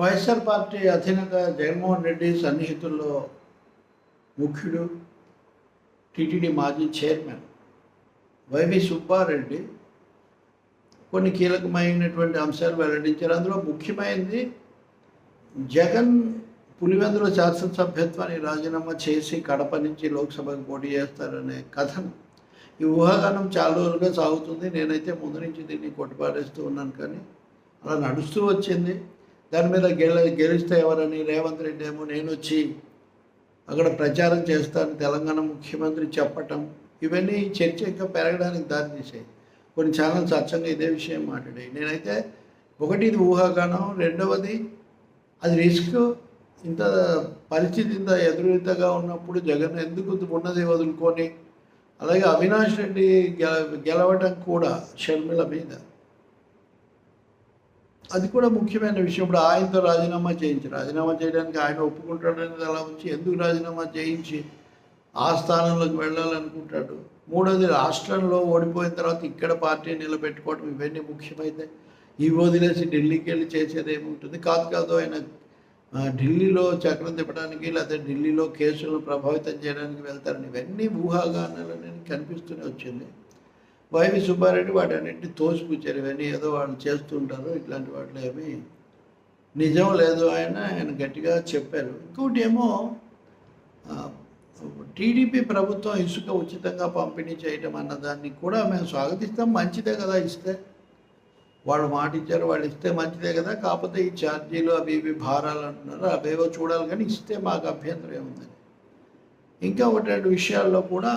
YSR party అధినేత జగన్మోహన్ రెడ్డి సన్నిహితుల్లో ముఖ్యుడు టీటీడీ మాజీ చైర్మన్ వైవి సుబ్బారెడ్డి కొన్ని కీలకమైనటువంటి అంశాలు వెల్లడించారు. అందులో ముఖ్యమైనది జగన్ పులివెందుల శాసనసభ్యత్వాన్ని రాజీనామా చేసి కడప నుంచి లోక్సభకు పోటీ చేస్తారనే కథను. ఈ ఊహాగానం చాలా రోజులుగా సాగుతుంది. నేనైతే ముందు నుంచి దీన్ని కొట్టుపాడేస్తూ ఉన్నాను కానీ అలా నడుస్తూ వచ్చింది. దాని మీద గెల గెలిస్తే ఎవరని రేవంత్ రెడ్డి ఏమో నేను వచ్చి అక్కడ ప్రచారం చేస్తాను తెలంగాణ ముఖ్యమంత్రి చెప్పటం ఇవన్నీ చర్చ ఇంకా పెరగడానికి దారితీసాయి కొన్ని ఛానల్స్ అచ్చంగా ఇదే విషయం మాట్లాడాయి. నేనైతే ఒకటి ఇది ఊహాగానం రెండవది అది రిస్క్ ఇంత పరిస్థితి ఇంత ఎదురుతగా ఉన్నప్పుడు జగన్ ఎందుకు ఉన్నది వదులుకొని అలాగే అవినాష్ రెడ్డి గెల గెలవటం కూడా షర్మిల మీద. అది కూడా ముఖ్యమైన విషయం. ఇప్పుడు ఆయనతో రాజీనామా చేయించి రాజీనామా చేయడానికి ఆయన ఒప్పుకుంటాడనేది అలా వచ్చి ఎందుకు రాజీనామా చేయించి ఆ స్థానంలోకి వెళ్ళాలనుకుంటాడు? మూడోది రాష్ట్రంలో ఓడిపోయిన తర్వాత ఇక్కడ పార్టీ నిలబెట్టుకోవడం ఇవన్నీ ముఖ్యమైతే ఈ వదిలేసి ఢిల్లీకి వెళ్ళి చేసేది ఏముంటుంది? కాదు కాదు ఆయన ఢిల్లీలో చక్రం తిప్పడానికి లేకపోతే ఢిల్లీలో కేసులను ప్రభావితం చేయడానికి వెళ్తారని ఇవన్నీ ఊహాగానాలని కనిపిస్తూనే వచ్చింది. వైవి సుబ్బారెడ్డి వాటన్నింటినీ తోసిపుచ్చారు ఇవన్నీ ఏదో వాళ్ళు చేస్తుంటారు ఇట్లాంటి వాటిలో ఏమి నిజం లేదు ఆయన. ఆయన గట్టిగా చెప్పారు. ఇంకోటి ఏమో టీడీపీ ప్రభుత్వం ఇసుక ఉచితంగా పంపిణీ చేయటం అన్న దాన్ని కూడా మేము స్వాగతిస్తాం. మంచిదే కదా ఇస్తే. వాళ్ళు మాట ఇచ్చారు వాళ్ళు ఇస్తే మంచిదే కదా. కాకపోతే ఈ ఛార్జీలు అవి ఇవి భారాలు అంటున్నారు. అవేవో చూడాలి కానీ ఇస్తే మాకు అభ్యంతరం ఏముందని ఇంకా ఒకటి రెండు విషయాల్లో కూడా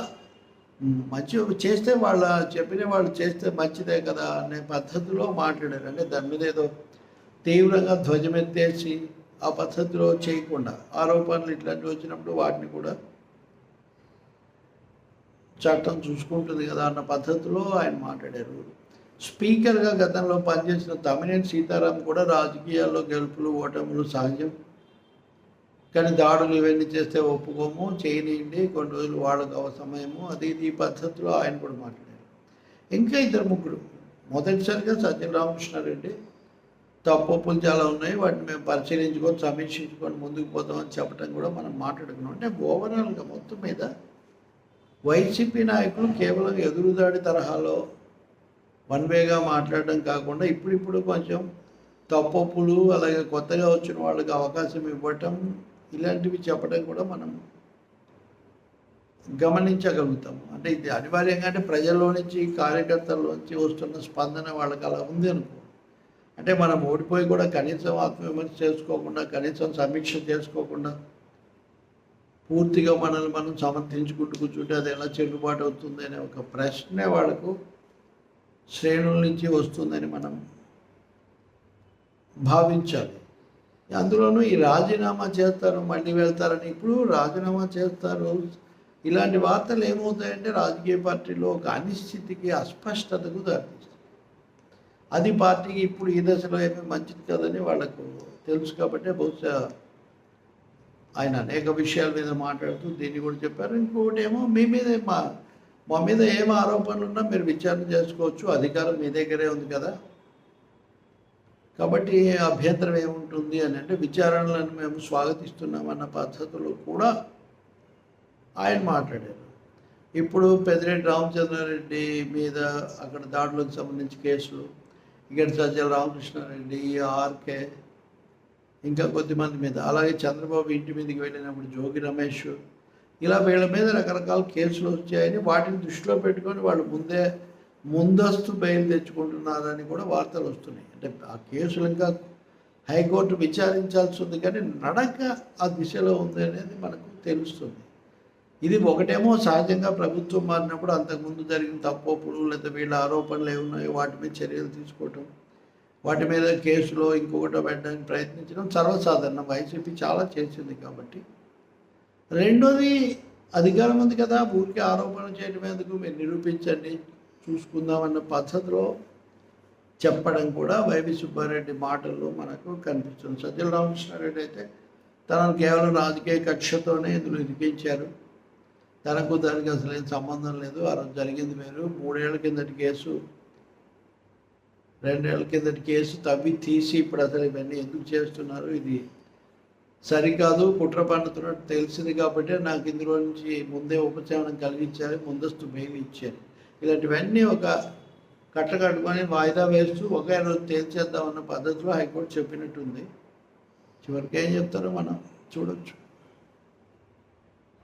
మంచి చేస్తే వాళ్ళ చెప్పిన వాళ్ళు చేస్తే మంచిదే కదా అనే పద్ధతిలో మాట్లాడారు. అంటే దాని మీద ఏదో తీవ్రంగా ధ్వజమెత్తేసి ఆ పద్ధతిలో చేయకుండా ఆరోపణలు ఇట్లాంటివి వచ్చినప్పుడు వాటిని కూడా చట్టం చూసుకుంటుంది కదా అన్న పద్ధతిలో ఆయన మాట్లాడారు. స్పీకర్గా గతంలో పనిచేసిన తమినేని సీతారాం కూడా రాజకీయాల్లో గెలుపులు ఓటములు సహజం. కానీ దాడులు ఇవన్నీ చేస్తే ఒప్పుకోము చేయనియండి కొన్ని రోజులు వాళ్ళకు సమయము అది ఇది ఈ పద్ధతిలో ఆయన కూడా మాట్లాడారు. ఇంకా ఇద్దరు ముగ్గురు మొదటిసారిగా సత్య రామకృష్ణారెడ్డి తప్పులు చాలా ఉన్నాయి వాటిని మేము పరిశీలించుకొని సమీక్షించుకొని ముందుకు పోతామని చెప్పడం కూడా మనం మాట్లాడుకున్నాం. అంటే ఓవరాల్గా మొత్తం మీద వైసీపీ నాయకులు కేవలం ఎదురుదాడి తరహాలో వన్ వేగా మాట్లాడడం కాకుండా ఇప్పుడిప్పుడు కొంచెం తప్పులు అలాగే కొత్తగా వచ్చిన వాళ్ళకి అవకాశం ఇవ్వటం ఇలాంటివి చెప్పడం కూడా మనం గమనించగలుగుతాం అంటే ఇది అనివార్యంగా అంటే ప్రజల్లో నుంచి కార్యకర్తల్లోంచి వస్తున్న స్పందన వాళ్ళకి అలా ఉంది అనుకో. అంటే మనం ఓడిపోయి కూడా కనీసం ఆత్మవిమర్శ చేసుకోకుండా కనీసం సమీక్ష చేసుకోకుండా పూర్తిగా మనల్ని మనం సమర్థించుకుంటూ కూర్చుంటే అది ఎలా చెల్లుబాటు అవుతుంది అనే ఒక ప్రశ్నే వాళ్ళకు శ్రేణుల నుంచి వస్తుందని మనం భావించాలి. అందులోనూ ఈ రాజీనామా చేస్తారు మళ్ళీ వెళ్తారని ఇప్పుడు రాజీనామా చేస్తారు. ఇలాంటి వార్తలు ఏమవుతాయంటే రాజకీయ పార్టీలో ఒక అనిశ్చితికి అస్పష్టతకు దారితీస్తుంది అది పార్టీకి ఇప్పుడు ఈ దశలో ఏమీ మంచిది కదని వాళ్ళకు తెలుసు కాబట్టి బహుశా ఆయన అనేక విషయాల మీద మాట్లాడుతూ దీన్ని కూడా చెప్పారు. ఇంకొకటి ఏమో మీ మీద మా మా మీద ఏం ఆరోపణలు ఉన్నా మీరు విచారణ చేసుకోవచ్చు. అధికారం మీ దగ్గరే ఉంది కదా. కాబట్టి అభ్యంతరం ఏముంటుంది అని అంటే విచారణలను మేము స్వాగతిస్తున్నామన్న పద్ధతిలో కూడా ఆయన మాట్లాడారు. ఇప్పుడు పెద్దిరెడ్డి రామచంద్రారెడ్డి మీద అక్కడ దాడులకు సంబంధించి కేసులు ఇక్కడ సజ్జల రామకృష్ణారెడ్డి ఆర్కే ఇంకా కొద్దిమంది మీద. అలాగే చంద్రబాబు ఇంటి మీదకి వెళ్ళినప్పుడు జోగి రమేష్ ఇలా వీళ్ళ మీద రకరకాల కేసులు వచ్చాయని వాటిని దృష్టిలో పెట్టుకొని వాళ్ళు ముందే ముందస్తు బెయిల్ తెచ్చుకుంటున్నారని కూడా వార్తలు వస్తున్నాయి. అంటే ఆ కేసులు ఇంకా హైకోర్టు విచారించాల్సి ఉంది కానీ నడక ఆ దిశలో ఉంది అనేది మనకు తెలుస్తుంది. ఇది ఒకటేమో సహజంగా ప్రభుత్వం మారినప్పుడు అంతకుముందు జరిగిన తప్పులు లేదా వీళ్ళ ఆరోపణలు ఏమున్నాయో వాటి మీద చర్యలు తీసుకోవటం వాటి మీద కేసులో ఇంకొకటో పెట్టడానికి ప్రయత్నించడం సర్వసాధారణం. వైసీపీ చాలా చేసింది కాబట్టి. రెండోది అధికారం ఉంది కదా ఊరికి ఆరోపణ చేయడం ఎందుకు? మీరు నిరూపించండి. చూసుకుందామన్న పద్ధతిలో చెప్పడం కూడా వైవి సుబ్బారెడ్డి మాటల్లో మనకు కనిపిస్తుంది. సజ్జల రామకృష్ణారెడ్డి అయితే తనను కేవలం రాజకీయ కక్షతోనే ఇందులో ఇరికించారు. తనకు దానికి అసలు ఏం సంబంధం లేదు. ఆ రోజు జరిగింది వేరు. మూడేళ్ళ కిందటి కేసు. రెండేళ్ళ కిందటి కేసు తవ్వి తీసి ఇప్పుడు అసలు ఇవన్నీ ఎందుకు చేస్తున్నారు? ఇది సరికాదు. కుట్ర పండుతున్నట్టు తెలిసింది కాబట్టి నాకు ఇందులో నుంచి ముందే ఉపశమనం కలిగించాలి. ముందస్తు బెయిల్ ఇచ్చారు. ఇలాంటివన్నీ ఒక కట్టకట్టుకొని వాయిదా వేస్తూ ఒకే రోజు తేల్చేద్దామన్న పద్ధతిలో హైకోర్టు చెప్పినట్టుంది. చివరికి ఏం చెప్తారో మనం చూడొచ్చు.